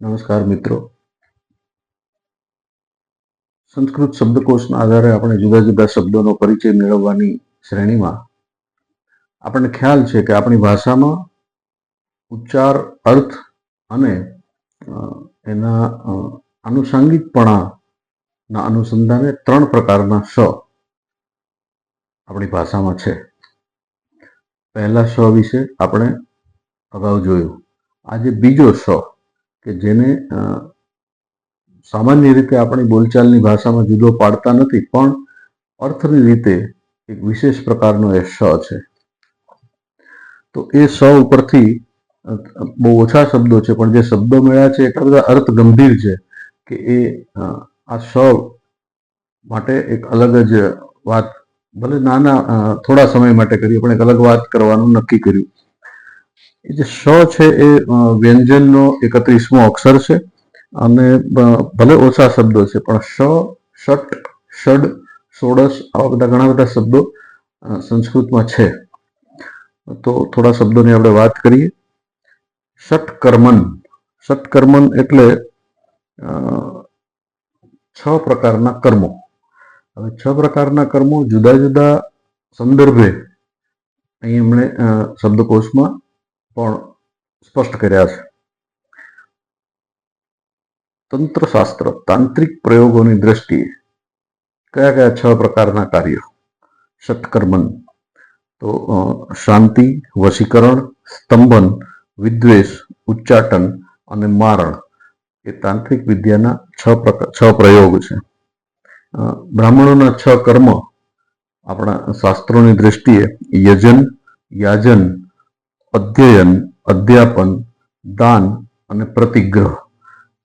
નમસ્કાર મિત્રો. સંસ્કૃત શબ્દકોશના આધારે આપણે જુદા જુદા શબ્દોનો પરિચય મેળવવાની શ્રેણીમાં આપણને ખ્યાલ છે કે આપણી ભાષામાં ઉચ્ચાર, અર્થ અને એના આનુષાંગિકપણાના અનુસંધાને ત્રણ પ્રકારના શ આપણી ભાષામાં છે. પહેલા શ વિશે આપણે અગાઉ જોયું. આજે બીજો શ કે જેને સામાન્ય રીતે આપણી બોલચાલની ભાષામાં જુદો પાડતા નથી, પણ અર્થની રીતે એક વિશેષ પ્રકારનો એ શ છે. તો એ સ ઉપરથી બહુ ઓછા શબ્દો છે, પણ જે શબ્દો મળ્યા છે, એટલા બધા અર્થ ગંભીર છે કે એ આ સ માટે એક અલગ જ વાત, ભલે નાના થોડા સમય માટે કરીએ, પણ એક અલગ વાત કરવાનું નક્કી કર્યું. જે શ છે એ વ્યંજનનો એકત્રીસમો અક્ષર છે અને ભલે ઓછા શબ્દો છે, પણ શ ષટ ષડ ષોડશ આવા બધા ઘણા બધા શબ્દો સંસ્કૃતમાં છે. તો થોડા શબ્દોની આપણે વાત કરીએ. ષટકર્મન. ષટકર્મન એટલે છ પ્રકારના કર્મો. હવે છ પ્રકારના કર્મો જુદા જુદા સંદર્ભે. અહીં એમણે શબ્દકોશમાં પણ સ્પષ્ટ કર્યા છે તંત્રશાસ્ત્ર તાંત્રિક પ્રયોગોની દ્રષ્ટિએ કયા કયા છ પ્રકારના કાર્યો સત્કર્મન તો શાંતિ વશીકરણ સ્તંભન વિદ્વેષ ઉચ્ચાટન અને મારણ એ તાંત્રિક વિદ્યાના છ પ્રકાર છ પ્રયોગ છે બ્રાહ્મણોના છ કર્મ આપણા શાસ્ત્રોની દ્રષ્ટિએ યજન યાજન અધ્યયન, અધ્યાપન, દાન અને પ્રતિગ્રહ.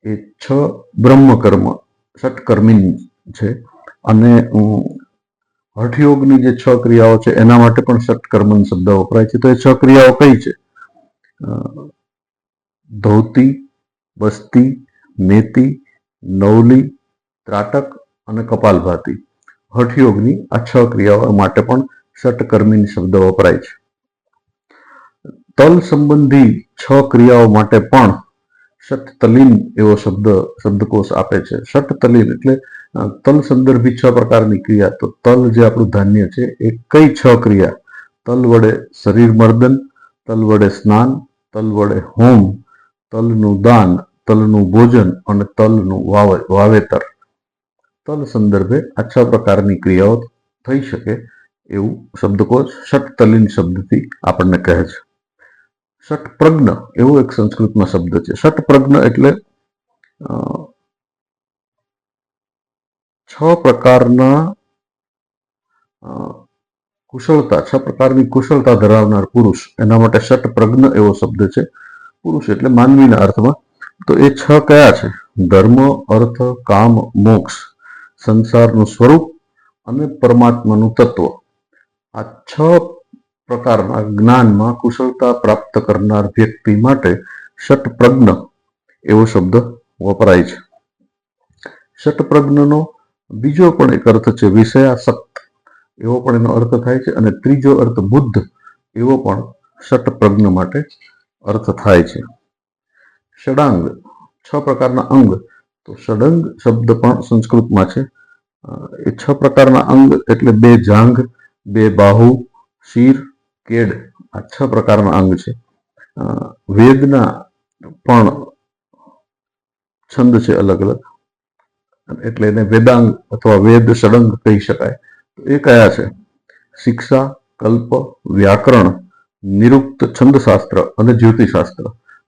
એ છ બ્રહ્મકર્મ ષટકર્મી છે. અને હઠયોગની જે છ ક્રિયાઓ છે, એના માટે પણ ષટકર્મન શબ્દ વપરાય છે. તો એ છ ક્રિયાઓ કઈ છે? ધોતી બસ્તી નેતી નવલી, ત્રાટક અને કપાલભાતી. હઠયોગની આ છ ક્રિયાઓ માટે પણ ષટકર્મીન શબ્દ વપરાય છે. તલ સંબંધી છ ક્રિયાઓ માટે પણ ષટતલીન એવો શબ્દ, શબ્દકોશ આપે છે. ષટતલીન એટલે તલ સંદર્ભી છ પ્રકારની ક્રિયા. તો તલ જે આપણું ધાન્ય છે, એ કઈ છ ક્રિયા? તલ વડે શરીર મર્દન, તલ વડે સ્નાન, તલ વડે હોમ, તલનું દાન, તલનું ભોજન અને તલનું વાવે- વાવેતર. તલ સંદર્ભે આ છ પ્રકારની ક્રિયાઓ થઈ શકે એવું શબ્દકોશ ષટતલીન શબ્દથી આપણને કહે છે. ષટપ્રજ્ઞ, એવો એક સંસ્કૃતમાં શબ્દ છે. ષટપ્રજ્ઞ એટલે છ પ્રકારના કુશળતા, છ પ્રકારની કુશળતા ધરાવનાર પુરુષ. એના માટે ષટપ્રજ્ઞ એવો શબ્દ છે. પુરુષ એટલે માનવીના અર્થમાં. તો એ છ કયા છે? ધર્મ, અર્થ, કામ, મોક્ષ. સંસારનું સ્વરૂપ અને પરમાત્માનું તત્વ. આ છ પ્રકારના જ્ઞાનમાં કુશળતા પ્રાપ્ત કરનાર વ્યક્તિ માટે ષટપ્રજ્ઞ, એવો શબ્દ વપરાય છે. ષટપ્રજ્ઞનો બીજો પણ એક અર્થ છે વિષયાસક્ત, એવો પણ એનો અર્થ થાય છે અને ત્રીજો અર્થ બુદ્ધ, એવો પણ ષટપ્રજ્ઞ માટે અર્થ થાય છે. ષડાંગ, છ પ્રકારના અંગ, તો ષડંગ શબ્દ પણ સંસ્કૃતમાં છે. એ છ પ્રકારના અંગ એટલે બે જાંઘ, બે બાહુ, શીર કેડ આ છ પ્રકારના અંગ છે. વેદના પણ છંદ છે અલગ અલગ. એટલે એને વેદાંગ અથવા વેદ ષડંગ કહી શકાય. તો એ કયા છે? શિક્ષા, કલ્પ, વ્યાકરણ, નિરુક્ત છંદશાસ્ત્ર અને જ્યોતિશાસ્ત્ર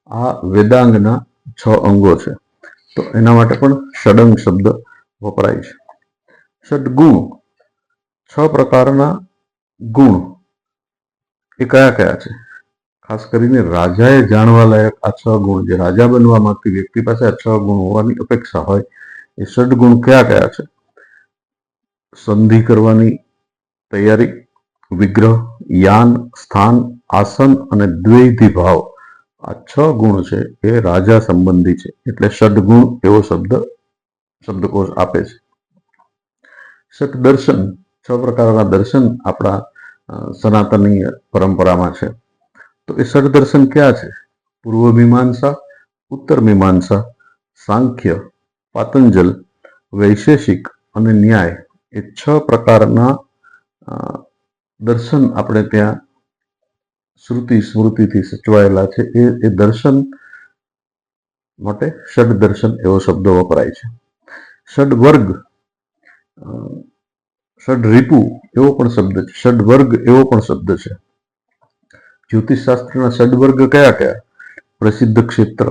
આ વેદાંગના છ અંગો છે. તો એના માટે પણ ષડંગ શબ્દ વપરાય છે. ષડગુણ. છ પ્રકારના ગુણ. એ કયા કયા છે? ખાસ કરીને રાજાએ જાણવા લાયક આ છ ગુણ જે રાજા બનવા માંગતી વ્યક્તિ પાસે આ છ ગુણ હોવાની અપેક્ષા હોય, એ ષડગુણ કયા કયા છે? સંધિ કરવાની તૈયારી, વિગ્રહ, યાન, સ્થાન, આસન અને દ્વૈધી ભાવ. આ છ ગુણ છે એ રાજા સંબંધી છે, એટલે ષડગુણ એવો શબ્દ, શબ્દકોશ આપે છે. ષટ દર્શન, છ પ્રકારના દર્શન આપણા અ, સનાતની પરંપરામાં છે. તો એ ષડદર્શન ક્યાં છે? પૂર્વ મીમાંસા ઉત્તર મીમાંસા સાંખ્ય પાતંજલ વૈશેષિક અને ન્યાય એ છ પ્રકારના દર્શન આપણે ત્યાં શ્રુતિ સ્મૃતિથી સચવાયેલા છે. એ એ દર્શન માટે ષડ દર્શન એવો શબ્દ વપરાય છે. ષડ વર્ગ અ, ષડ રીપુ એવો પણ શબ્દ છે. ષડ વર્ગ એવો પણ શબ્દ છે. જ્યોતિષશાસ્ત્રના ષડ વર્ગ કયા કયા? પ્રસિદ્ધ ક્ષેત્ર.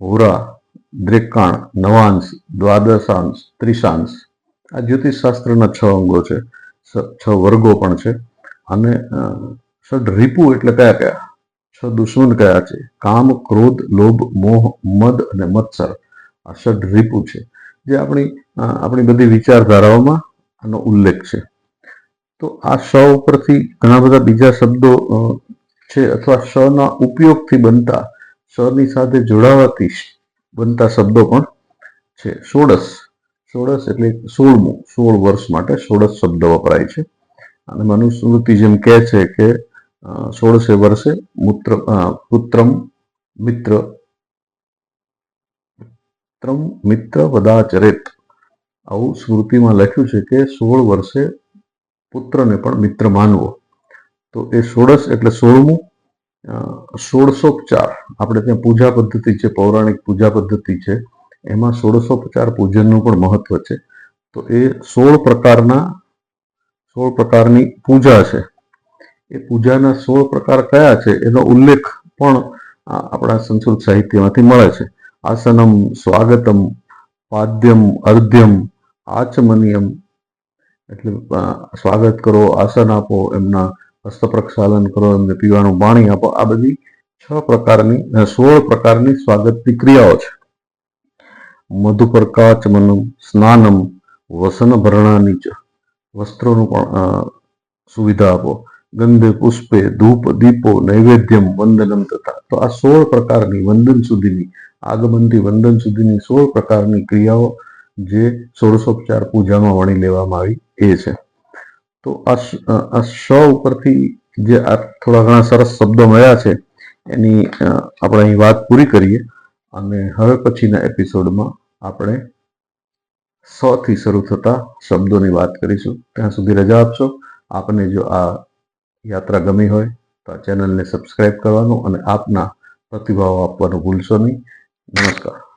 હોરા દ્રેકાણ નવાંશ દ્વાદશાંશ ત્રિશાંશ આ જ્યોતિષશાસ્ત્રના છ અંગો છે. છ વર્ગો પણ છે. અને ષડરીપુ ષડ રીપુ એટલે કયા કયા? છ દુશ્મન કયા છે? કામ ક્રોધ લોભ મોહ મદ અને મત્સર. આ ષડ રીપુ છે. જે આપણી આપણી બધી વિચારધારાઓમાં આનો ઉલ્લેખ છે. તો આ શ ઉપરથી ઘણા બધા બીજા શબ્દો છે અથવા સના ઉપયોગથી બનતા સની સાથે જોડાવાથી બનતા શબ્દો પણ છે. ષોડશ ષોડશ એટલે સોળમું, સોળ વર્ષ માટે ષોડશ શબ્દ વપરાય છે. અને મનુસ્મૃતિ જેમ કહે છે કે સોળસે વર્ષે મૂત્ર પુત્રમ મિત્ર મિત્ર વદાચરેત. આવું સ્મૃતિમાં લખ્યું છે કે સોળ વર્ષે પુત્રને પણ મિત્ર માનવો. તો એ સોળસ એટલે સોળમું સોળસોપચાર. આપણે ત્યાં પૂજા પદ્ધતિ છે, પૌરાણિક પૂજા પદ્ધતિ છે. એમાં સોળસોપચાર પૂજનનું પણ મહત્વ છે. તો એ સોળ પ્રકારના, સોળ પ્રકારની પૂજા છે. એ પૂજાના સોળ પ્રકાર કયા છે? એનો ઉલ્લેખ પણ આપણા સંસ્કૃત સાહિત્યમાંથી મળે છે. આસનમ, સ્વાગતમ, પાદ્યમ, અર્ધ્યમ આચમનિયમ એટલે સ્વાગત કરો, આસન આપો, એમના હસ્ત પ્રક્ષાલન કરો, એમને પીવાનું પાણી આપો. આ બધી છ પ્રકારની સોળ પ્રકારની સ્વાગતની ક્રિયાઓ છે. મધુપર્કાચમનમ સ્નાનમ વસન ભરણાની વસ્ત્રોનું પણ સુવિધા આપો. ગંધે પુષ્પે, ધૂપ, દીપો, નૈવેદ્યમ, વંદનમ તથા. તો આ સોળ પ્રકારની વંદન સુધીની, આગમનથી વંદન સુધીની સોળ પ્રકારની ક્રિયાઓ જે ષોડશોપચાર પૂજામાં વણી લેવામાં આવી એ છે. તો આ શ ઉપરથી જે આ થોડા ઘણા સરસ શબ્દો મળ્યા છે, એની આપણે અહીં વાત પૂરી કરીએ અને હવે પછીના એપિસોડમાં આપણે સ થી શરૂ થતા શબ્દોની વાત કરીશું. ત્યાં સુધી રજા આપશો. આપને જો આ યાત્રા ગમી હોય તો આ ચેનલને સબસ્ક્રાઇબ કરવાનું અને આપના પ્રતિભાવો આપવાનું ભૂલશો નહીં. નમસ્કાર.